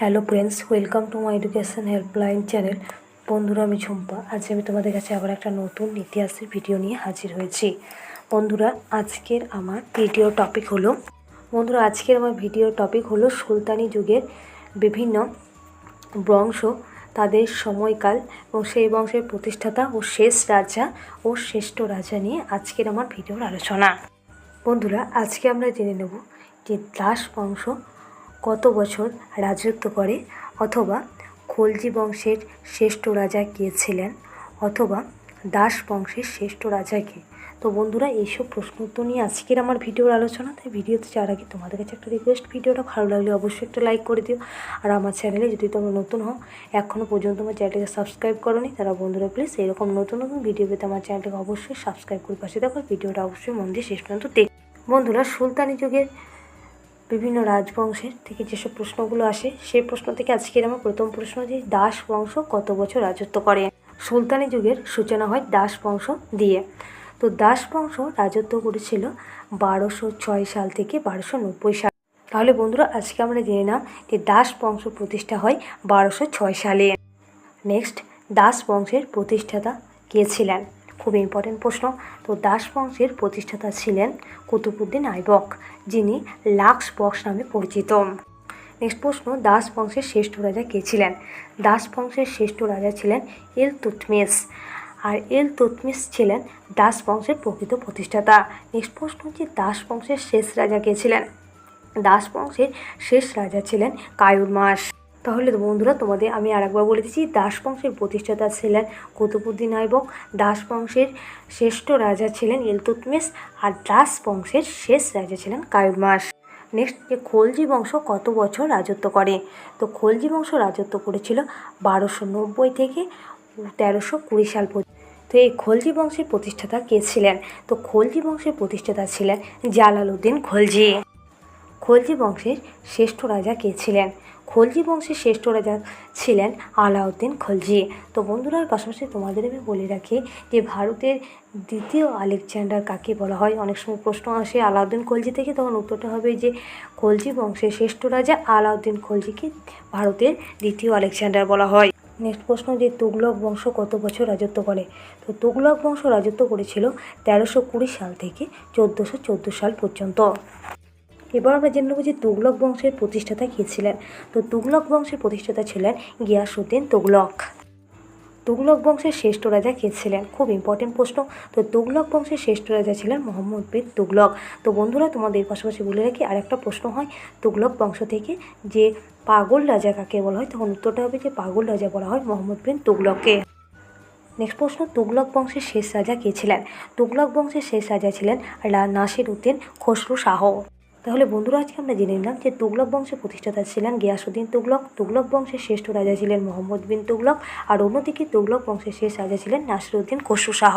Hello friends, welcome to my education helpline channel. বন্ধুরা, আমি ঝুম্পা। আজ আমি তোমাদের কাছে আবার একটা নতুন ইতিহাসের ভিডিও নিয়ে হাজির হয়েছি। বন্ধুরা, আজকের আমার ভিডিও টপিক হলো, বন্ধুরা, আজকের আমার ভিডিও টপিক হলো সুলতানি যুগের বিভিন্ন বংশ, তাদের সময়কাল এবং সেই বংশের প্রতিষ্ঠাতা ও শেষ রাজা ও শ্রেষ্ঠ রাজা নিয়ে আজকের আমার ভিডিওর আলোচনা। বন্ধুরা, আজকে আমরা জেনে নেব যে দাস বংশ কত বছর রাজত্ব করে অথবা খলজি বংশের শ্রেষ্ঠ রাজা কে ছিলেন অথবা দাস বংশের শ্রেষ্ঠ রাজা কে? তো বন্ধুরা, এইসব প্রশ্ন উত্তর নিয়ে আজকের আমার ভিডিওর আলোচনা। তাই ভিডিওতে যাওয়ার আগে তোমাদের কাছে একটা রিকোয়েস্ট ভিডিওটা ভালো লাগলে অবশ্যই একটা লাইক করে দিও। আর আমার চ্যানেলে যদি তোমরা নতুন হও এখনও পর্যন্ত আমার চ্যানেলটাকে সাবস্ক্রাইব করোনি তারা বন্ধুরা প্লিজ এরকম নতুন নতুন ভিডিও পেতে আমার চ্যানেলটাকে অবশ্যই সাবস্ক্রাইব করে পাশে দেখো ভিডিওটা অবশ্যই মন দিয়ে শেষ পর্যন্ত দেখ। বন্ধুরা, সুলতানি যুগের বিভিন্ন রাজবংশের থেকে যেসব প্রশ্নগুলো আসে, সেই প্রশ্ন থেকে আজকের আমার প্রথম প্রশ্ন যে দাস বংশ কত বছর রাজত্ব করে? সুলতানি যুগের সূচনা হয় দাস বংশ দিয়ে। তো দাস বংশ রাজত্ব করেছিল বারোশো ছয় সাল থেকে বারোশো নব্বই সাল। তাহলে বন্ধুরা, আজকে আমরা জেনে নাম যে দাস বংশ প্রতিষ্ঠা হয় বারোশো ছয় সালে। নেক্সট, দাস বংশের প্রতিষ্ঠাতা কে ছিলেন? খুব ইম্পর্টেন্ট প্রশ্ন। তো দাস বংশের প্রতিষ্ঠাতা ছিলেন কুতুবুদ্দিন আইবক, যিনি লাক্স বক্স নামে পরিচিত। নেক্সট প্রশ্ন, দাস বংশের শ্রেষ্ঠ রাজা কে ছিলেন? দাস বংশের শ্রেষ্ঠ রাজা ছিলেন এল তুতমিস আর এল তুতমিস ছিলেন দাস বংশের প্রকৃত প্রতিষ্ঠাতা। নেক্সট প্রশ্ন হচ্ছে, দাস বংশের শেষ রাজা কে ছিলেন? দাস বংশের শেষ রাজা ছিলেন কায়ুর মাস। তাহলে বন্ধুরা তোমাদের আমি আরেকবার বলে দিচ্ছি, দাস বংশের প্রতিষ্ঠাতা ছিলেন কুতুবুদ্দিন আইবক। দাস বংশের শ্রেষ্ঠ রাজা ছিলেন ইলতুতমিস আর দাস বংশের শেষ রাজা ছিলেন কায়ুর মাস। নেক্সট যে খলজি বংশ কত বছর রাজত্ব করে? তো খলজি বংশ রাজত্ব করেছিল বারোশো নব্বই থেকে তেরোশো কুড়ি সাল পর্যন্ত। তো এই খলজি বংশের প্রতিষ্ঠাতা কে ছিলেন? তো খলজি বংশের প্রতিষ্ঠাতা ছিলেন জালালউদ্দিন খলজি। খলজি বংশের শ্রেষ্ঠ রাজা কে ছিলেন? খলজি বংশের শ্রেষ্ঠ রাজা ছিলেন আলাউদ্দিন খলজি। তো বন্ধুরা পাশাপাশি তোমাদের আমি বলে রাখি যে ভারতের দ্বিতীয় আলেকজান্ডার কাকে বলা হয়? অনেক সময় প্রশ্ন আসে আলাউদ্দিন খলজি থেকে, তখন উত্তরটা হবে যে খলজি বংশের শ্রেষ্ঠ রাজা আলাউদ্দিন খলজিকে ভারতের দ্বিতীয় আলেকজান্ডার বলা হয়। নেক্সট প্রশ্ন, যে তুগলক বংশ কত বছর রাজত্ব করে? তো তুগলক বংশ রাজত্ব করেছিল তেরোশো কুড়ি সাল থেকে চোদ্দোশো চোদ্দ সাল পর্যন্ত। এবার আমরা জেনে নেব যে তুগলক বংশের প্রতিষ্ঠাতা কে ছিলেন? তো তুগলক বংশের প্রতিষ্ঠাতা ছিলেন গিয়াসুদ্দিন তুগলক। তুগলক বংশের শ্রেষ্ঠ রাজা কে ছিলেন? খুব ইম্পর্টেন্ট প্রশ্ন। তো তুগলক বংশের শ্রেষ্ঠ রাজা ছিলেন মোহাম্মদ বিন তুগলক। তো বন্ধুরা, তোমাদের পাশাপাশি বলে রাখি, আরেকটা প্রশ্ন হয় তুগলক বংশ থেকে যে পাগল রাজা কাকে বলা হয়? তখন উত্তরটা হবে যে পাগল রাজা বলা হয় মোহাম্মদ বিন তুগলককে। নেক্সট প্রশ্ন, তুগলক বংশের শেষ রাজা কে ছিলেন? তুগলক বংশের শেষ রাজা ছিলেন নাসির উদ্দিন খসরু শাহ। তাহলে বন্ধুরা, আজকে আমরা জেনে নিলাম যে তুগলক বংশের প্রতিষ্ঠাতা ছিলেন গিয়াসুদ্দিন তুগলক। তুগলক বংশের শ্রেষ্ঠ রাজা ছিলেন মোহাম্মদ বিন তুগলক। আর অন্যদিকে তুগলক বংশের শেষ রাজা ছিলেন নাসিরুদ্দিন খসরু শাহ।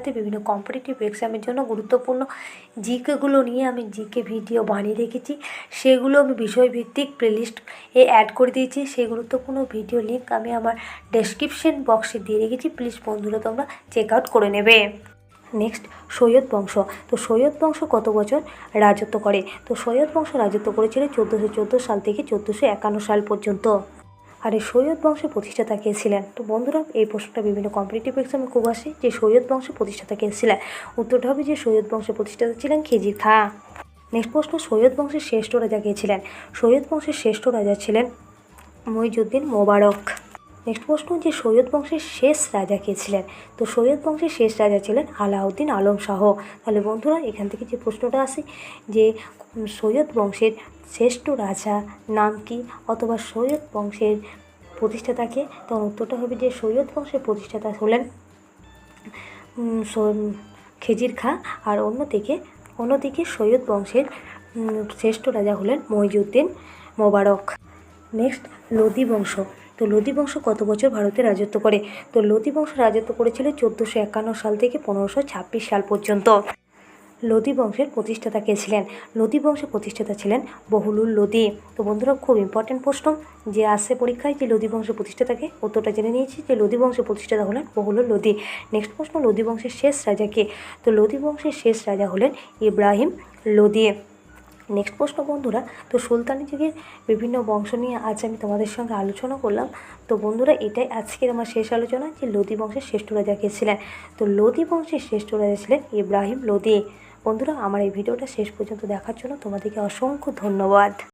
সুবিধার্থে বিভিন্ন কম্পিটিটিভ এক্সামের জন্য গুরুত্বপূর্ণ জিকেগুলো নিয়ে আমি জিকে ভিডিও বানিয়ে রেখেছি। সেগুলো আমি বিষয়ভিত্তিক প্লেলিস্ট এ অ্যাড করে দিয়েছি। সেই গুরুত্বপূর্ণ ভিডিও লিঙ্ক আমি আমার ডেসক্রিপশন বক্সে দিয়ে রেখেছি। প্লিজ বন্ধুরা, তোমরা চেক আউট করে নেবে। নেক্সট সৈয়দ বংশ। তো সৈয়দ বংশ কত বছর রাজত্ব করে? তো সৈয়দ বংশ রাজত্ব করেছিল চোদ্দোশো চোদ্দ সাল থেকে চোদ্দোশো সাল পর্যন্ত। আর এই সৈয়দ বংশের প্রতিষ্ঠাতা কে ছিলেন? তো বন্ধুরা, এই প্রশ্নটা বিভিন্ন কম্পিটিটিভ এক্সামে খুব আসে। যে সৈয়দ বংশের প্রতিষ্ঠাতা কে ছিলেন? উত্তরটা হবে যে সৈয়দ বংশের প্রতিষ্ঠাতা ছিলেন খিজির খা। নেক্সট প্রশ্ন, সৈয়দ বংশের শ্রেষ্ঠ রাজা কে ছিলেন? সৈয়দ বংশের শ্রেষ্ঠ রাজা ছিলেন মইজুদ্দিন মোবারক। নেক্সট প্রশ্ন যে সৈয়দ বংশের শেষ রাজা কে ছিলেন? তো সৈয়দ বংশের শেষ রাজা ছিলেন আলাউদ্দিন আলম শাহ। তাহলে বন্ধুরা, এখান থেকে যে প্রশ্নটা আসে যে সৈয়দ বংশের শ্রেষ্ঠ রাজা নাম কি? অথবা সৈয়দ বংশের প্রতিষ্ঠাতাকে তখন উত্তরটা হবে যে, সৈয়দ বংশের প্রতিষ্ঠাতা হলেন খেজির খা। আর অন্যদিকে অন্যদিকে সৈয়দ বংশের শ্রেষ্ঠ রাজা হলেন মহিজুদ্দিন মোবারক। নেক্সট লোদি বংশ। তো লোদি বংশ কত বছর ভারতে রাজত্ব করে? তো লোদি বংশ রাজত্ব করেছিল চোদ্দোশো একান্ন সাল থেকে পনেরোশো ছাব্বিশ সাল পর্যন্ত। লোদি বংশের প্রতিষ্ঠাতা কে ছিলেন? লোদি বংশের প্রতিষ্ঠাতা ছিলেন বহুলুল লোদি। তো বন্ধুরা, খুব ইম্পর্টেন্ট প্রশ্ন যে আসছে পরীক্ষায় যে লোদি বংশের প্রতিষ্ঠাতাকে উত্তরটা জেনে নিয়েছি যে লোদি বংশের প্রতিষ্ঠাতা হলেন বহুলুল লোদি। নেক্সট প্রশ্ন, লোদি বংশের শেষ রাজা কে? তো লোদি বংশের শেষ রাজা হলেন ইব্রাহিম লোদি। নেক্সট প্রশ্ন, বন্ধুরা, তো সুলতানি যুগের বিভিন্ন বংশ নিয়ে আজ আমি তোমাদের সঙ্গে আলোচনা করলাম। তো বন্ধুরা, এটাই আজকের আমার শেষ আলোচনা যে লোদি বংশের শ্রেষ্ঠ রাজা কে ছিলেন। তো লোদি বংশের শ্রেষ্ঠ রাজা ছিলেন ইব্রাহিম লোদি। বন্ধুরা, আমার এই ভিডিওটা শেষ পর্যন্ত দেখার জন্য তোমাদেরকে অসংখ্য ধন্যবাদ।